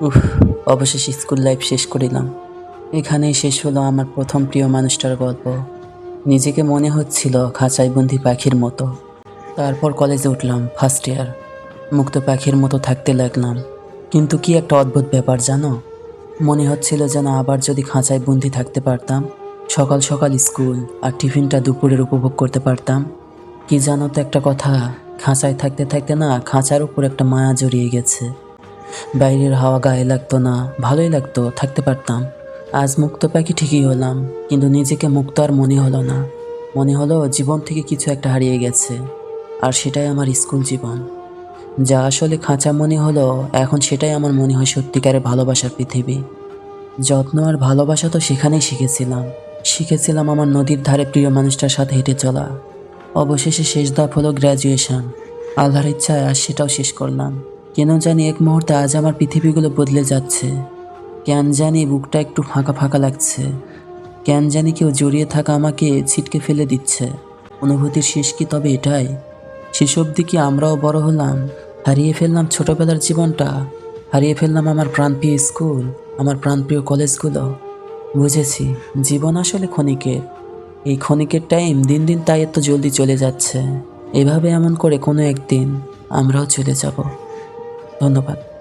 উফ, অবশেষে school life শেষ করিলাম। এখানেই শেষ হলো আমার প্রথম প্রিয় মানুষটার গল্প। নিজেকে মনে হচ্ছিল খাঁচাই বন্দি পাখির মতো। তারপর কলেজে উঠলাম ফার্স্ট ইয়ার মুক্ত পাখির মতো থাকতে লাগলাম। কিন্তু কি একটা অদ্ভুত ব্যাপার জানো? মনে হচ্ছিল যেন আবার যদি খাঁচায় বন্দি থাকতে পারতাম, সকাল সকাল স্কুল আর টিফিনটা দুপুরের উপভোগ করতে পারতাম। কি জানো তো একটা কথা, খাঁচায় থাকতে থাকতে না খাঁচার উপর একটা মায়া জড়িয়ে গেছে। বাইরের হাওয়া গায়ে লাগতো না, ভালোই লাগতো, থাকতে পারতাম। আজ মুক্ত পাখি ঠিকই হলাম, কিন্তু নিজেকে মুক্ত আর মনে হলো না। মনে হলো জীবন থেকে কিছু একটা হারিয়ে গেছে, আর সেটাই আমার স্কুল জীবন। যা আসলে খাঁচা মনে হলো, এখন সেটাই আমার মনে হয় সত্যিকারের ভালোবাসার পৃথিবী। যত্ন আর ভালোবাসা তো সেখানেই শিখেছিলাম। শিখেছিলাম আমার নদীর ধারে প্রিয় মানুষটার সাথে হেঁটে চলা। অবশেষে শেষ ধাপ হলো গ্র্যাজুয়েশন আল্লাহর ইচ্ছায় আর সেটাও শেষ করলাম। কেন জানি এক মুহূর্তে আজ আমার পৃথিবীগুলো বদলে যাচ্ছে। কেন জানি বুকটা একটু ফাঁকা ফাঁকা লাগছে। কেন জানি কেউ জড়িয়ে থাকা আমাকে ছিটকে ফেলে দিচ্ছে। অনুভূতির শেষ কি তবে এটাই? শেষ অবধি কি আমরাও বড় হলাম? হারিয়ে ফেললাম ছোটবেলার জীবনটা? হারিয়ে ফেললাম আমার প্রাণপ্রিয় স্কুল, আমার প্রাণপ্রিয় কলেজগুলো? বুঝেছি, জীবন আসলে ক্ষণিকের। এই ক্ষণিকের টাইম দিন দিন তাই এত জলদি চলে যাচ্ছে। এভাবে এমন করে কোনো একদিন আমরাও চলে যাব। ধন্যবাদ।